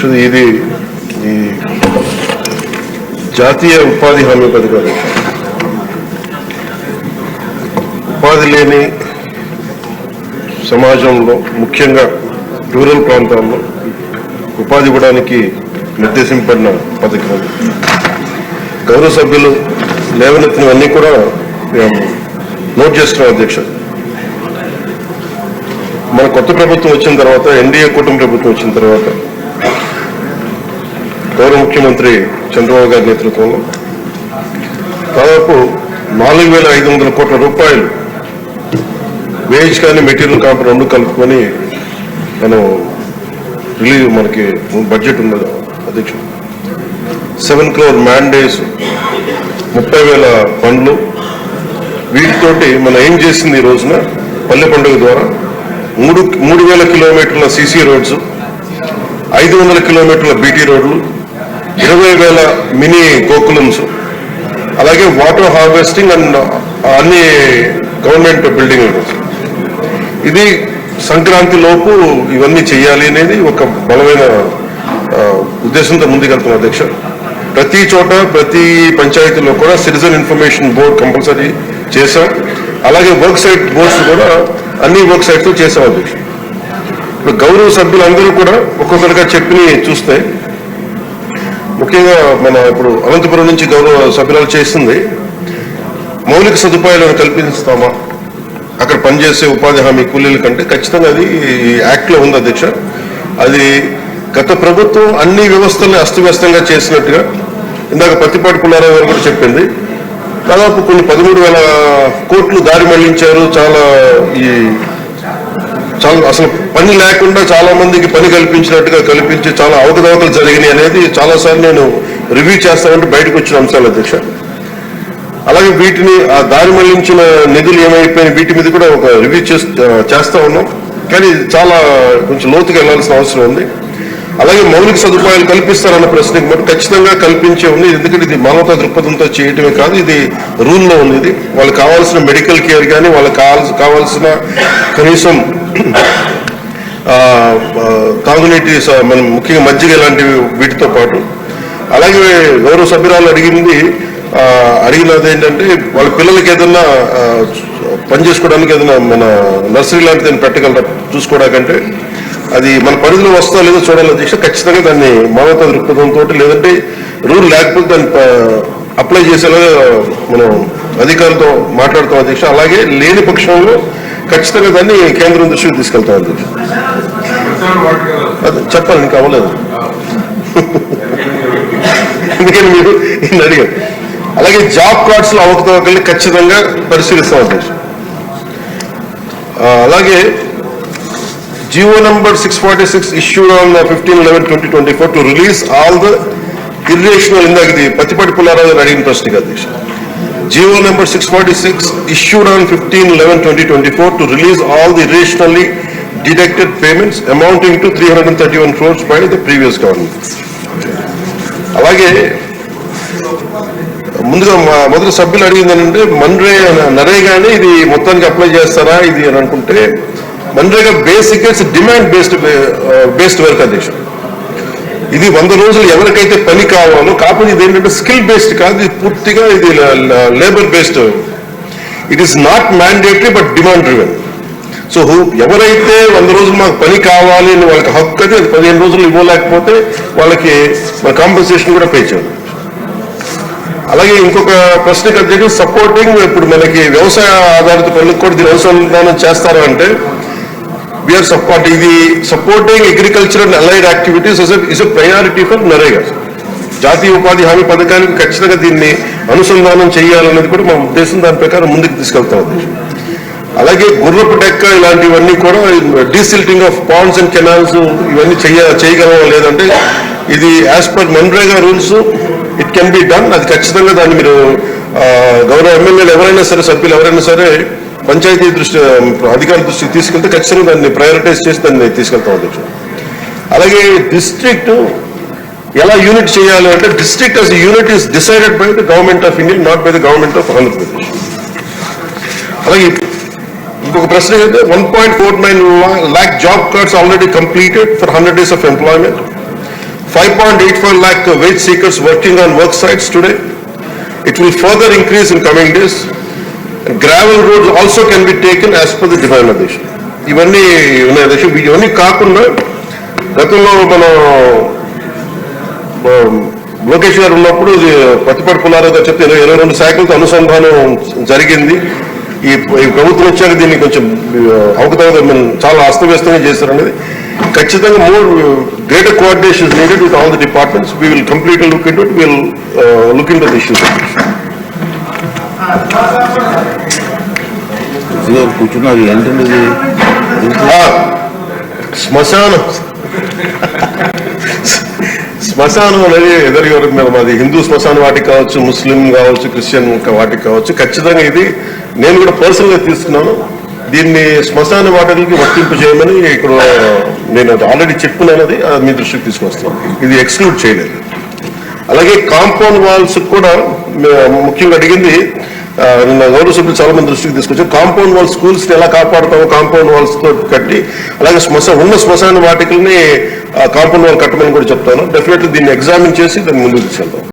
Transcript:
అధ్యక్షుడు ఇది ఈ జాతీయ ఉపాధి హామీ పథకం. ఉపాధి లేని సమాజంలో ముఖ్యంగా రూరల్ ప్రాంతాల్లో ఉపాధి ఇవ్వడానికి నిర్దేశింపడిన పథకం గౌరవ సభ్యులు లేవనెత్తినవన్నీ కూడా మేము నోట్ చేస్తున్నాం అధ్యక్ష. మన కొత్త ప్రభుత్వం వచ్చిన తర్వాత ఎన్డీఏ కూటమి ప్రభుత్వం వచ్చిన తర్వాత గౌరవ ముఖ్యమంత్రి చంద్రబాబు గారి నేతృత్వంలో దాదాపు నాలుగు వేల ఐదు వందల కోట్ల రూపాయలు వేజ్ కానీ మెటీరియల్ కాపు రెండు కలుపుకొని మనం రిలీజ్ మనకి బడ్జెట్ ఉన్నది అధ్యక్షుడు సెవెన్ క్రోర్ మ్యాండేస్ ముప్పై వేల పండ్లు. వీటితోటి మనం ఏం చేసింది ఈ రోజున? పల్లె పండుగ ద్వారా మూడు మూడు వేల కిలోమీటర్ల సీసీ రోడ్స్ ఐదు వందల కిలోమీటర్ల బీటీ రోడ్లు ఇరవై వేల మినీ గోకులమ్స్ అలాగే వాటర్ హార్వెస్టింగ్ అండ్ అన్ని గవర్నమెంట్ బిల్డింగ్ ఇది సంక్రాంతి లోపు ఇవన్నీ చేయాలి అనేది ఒక బలమైన ఉద్దేశంతో ముందుకెళ్తున్నాం అధ్యక్ష. ప్రతి చోట ప్రతి పంచాయతీలో కూడా సిటిజన్ ఇన్ఫర్మేషన్ బోర్డ్ కంపల్సరీ చేశాం. అలాగే వర్క్ సైట్ బోర్డ్స్ కూడా అన్ని వర్క్ సైట్స్ చేశాం అధ్యక్ష. ఇప్పుడు గౌరవ సభ్యులందరూ కూడా ఒక్కొక్కరిగా చెప్పి చూస్తే ముఖ్యంగా మన ఇప్పుడు అనంతపురం నుంచి గౌరవ సభ్యురాలు చేస్తుంది. మౌలిక సదుపాయాలను కల్పిస్తామా? అక్కడ పనిచేసే ఉపాధి హామీ కూలీల కంటే ఖచ్చితంగా అది యాక్ట్లో ఉంది అధ్యక్ష. అది గత ప్రభుత్వం అన్ని వ్యవస్థల్ని అస్తవ్యస్తంగా చేసినట్టుగా ఇందాక పత్తిపాటి పుల్లారావు గారు కూడా చెప్పింది. దాదాపు కొన్ని పదమూడు వేల కోట్లు దారి మళ్ళించారు. చాలా ఈ చాలా అసలు పని లేకుండా చాలా మందికి పని కల్పించినట్టుగా కల్పించి చాలా అవకతవకలు జరిగినాయి అనేది చాలా సార్లు నేను రివ్యూ చేస్తానంటే బయటకు వచ్చిన అంశాలు అధ్యక్ష. అలాగే వీటిని ఆ దారి మళ్ళించిన నిధులు ఏమైపోయినాయి వీటి మీద కూడా ఒక రివ్యూ చేస్తా ఉన్నాం. కానీ చాలా కొంచెం లోతుగా వెళ్ళాల్సిన అవసరం ఉంది. అలాగే మౌలిక సదుపాయాలు కల్పిస్తారన్న ప్రశ్నకి మటు ఖచ్చితంగా కల్పించే ఉంది. ఎందుకంటే ఇది మానవతా దృక్పథంతో చేయటమే కాదు ఇది రూల్లో ఉంది. ఇది వాళ్ళకి కావాల్సిన మెడికల్ కేర్ కానీ వాళ్ళకి కావాల్సిన కావాల్సిన కనీసం తాగునీటి మనం ముఖ్యంగా మజ్జిగ లాంటివి వీటితో పాటు. అలాగే గౌరవ సభ్యురాలు అడిగింది అడిగినది ఏంటంటే వాళ్ళ పిల్లలకి ఏదన్నా పని చేసుకోవడానికి ఏదైనా మన నర్సరీ లాంటిది ఏదైనా పెట్టగలరా చూసుకోవడానికంటే? అది మన పరిధిలో వస్తా లేదో చూడాలి అధ్యక్ష ఖచ్చితంగా దాన్ని మానవతా దృక్పథంతో లేదంటే రూల్ లేకపోతే దాన్ని అప్లై చేసేలాగా మనం అధికారులతో మాట్లాడతాం అధ్యక్ష అలాగే లేని పక్షంలో ఖచ్చితంగా దాన్ని కేంద్రం దృష్టికి తీసుకెళ్తాం అధ్యక్ష అది చెప్పాలి ఇంకా అవ్వలేదు. ఎందుకని మీరు అడిగారు. అలాగే జాబ్ కార్డ్స్లో అవకతవకల్ని ఖచ్చితంగా పరిశీలిస్తాం అధ్యక్ష అలాగే GO number six forty six issued on fifteen eleven twenty twenty four to release all the irrational ఇందాక ఇది పత్తిపాటి పుల్లారావు గారు అడిగిన ప్రశ్నకి అధ్యక్ష GO number six forty six issued on fifteen eleven twenty twenty four to release all the irrationally deducted payments amounting to three hundred and thirty one crores by the previous government అలాగే ముందుగా మొదటి సభ్యులు అడిగింది ఏంటంటే మన్రే నరేగాని ఇది మొత్తానికి apply చేస్తారా ఇది అని అనుకుంటే MNREGA basic it's demand based based work అధ్యక్ష ఇది వంద రోజులు ఎవరికైతే పని కావాలో కాకపోతే ఇది ఏంటంటే స్కిల్ బేస్డ్ కాదు ఇది పూర్తిగా ఇది labour based. It is not mandatory but demand driven so ఎవరైతే వంద రోజులు మాకు పని కావాలి అని వాళ్ళకి హక్కు అది అది పదిహేను రోజులు ఇవ్వలేకపోతే వాళ్ళకి మన కాంపెన్సేషన్ కూడా పే చేయాలి అలాగే ఇంకొక ప్రశ్నకు అధ్యక్షుడు సపోర్టింగ్ ఇప్పుడు మనకి వ్యవసాయ ఆధారిత పనులకు కూడా దీని అనుసంధానం చేస్తారు అంటే వీఆర్ సపోర్ట్ ఇది supporting agriculture and allied a, is a priority for NREGA జాతీయ ఉపాధి హామీ పథకానికి ఖచ్చితంగా దీన్ని అనుసంధానం చేయాలనేది కూడా మా ఉద్దేశం. దాని ప్రకారం ముందుకు తీసుకెళ్తా అధ్యక్షుడు. అలాగే గుర్రపు డెక్క ఇలాంటివన్నీ కూడా desilting of ponds and canals ఇవన్నీ చేయ చేయగలవా లేదంటే ఇది as per MNREGA rules it can be done అది ఖచ్చితంగా దాన్ని మీరు గౌరవ ఎమ్మెల్యేలు ఎవరైనా సరే సభ్యులు ఎవరైనా సరే పంచాయతీ దృష్టి అధికారుల దృష్టికి తీసుకెళ్తే ఖచ్చితంగా దాన్ని ప్రయారిటైజ్ చేసి దాన్ని తీసుకెళ్తాం అధ్యక్షుడు అలాగే డిస్ట్రిక్ట్ ఎలా యూనిట్ చేయాలి అంటే district as unit is decided by the government of India not by the government of Andhra Pradesh అలాగే ఇంకొక ప్రశ్న ఏంటంటే one point four nine lakh job cards already completed for hundred days of employment 5.85 lakh wage seekers working on work sites today. It will further increase in coming days. In coming days gravel రోడ్లు also can be per as per the define nation. ఇవన్నీ ఉన్నాయి. దేశం ఇవన్నీ కాకుండా గతంలో మన లోకేష్ గారు ఉన్నప్పుడు ఇది పత్తిపాటి చెప్తే ఇరవై ఇరవై రెండు శాఖలతో అనుసంధానం జరిగింది. ఈ ఈ ప్రభుత్వం వచ్చాక దీన్ని కొంచెం ఆ, అవకతవక చాలా అస్తవ్యస్తంగా చేశారు అనేది. ఖచ్చితంగా more greater coordination needed with all the departments we will complete look in it will look into the issues ఇదిగో కూర్చున్నారు ఏంటండి ఇది శ్మశానం. శ్మశానం అనేది ఎదురు ఎవరికి మీద మాది హిందూ శ్మశాన వాటికి కావచ్చు ముస్లిం కావచ్చు క్రిస్టియన్ వాటికి కావచ్చు. ఖచ్చితంగా ఇది నేను కూడా పర్సనల్గా తీసుకున్నాను. దీన్ని శ్మశాన వాటికి వర్తింపు చేయమని ఇక్కడ నేను ఆల్రెడీ చెప్పున్నాను అది. మీ దృష్టికి తీసుకొస్తాను. ఇది ఎక్స్క్లూడ్ చేయలేదు. అలాగే కాంపౌండ్ వాల్స్ కూడా ముఖ్యంగా అడిగింది నిన్న గౌరవ సభ్యులు చాలా మంది దృష్టికి తీసుకొచ్చారు. కాంపౌండ్ వాల్ స్కూల్స్ని ఎలా కాపాడుతామో కాంపౌండ్ వాల్స్తో కట్టి అలాగే శ్మశ ఉన్న శ్మశాన వాటికల్ని కాంపౌండ్ వాల్ కట్టమని కూడా చెప్తాను. డెఫినెట్లీ దీన్ని ఎగ్జామిన్ చేసి దాన్ని ముందుకు తీసుకెళ్తాం.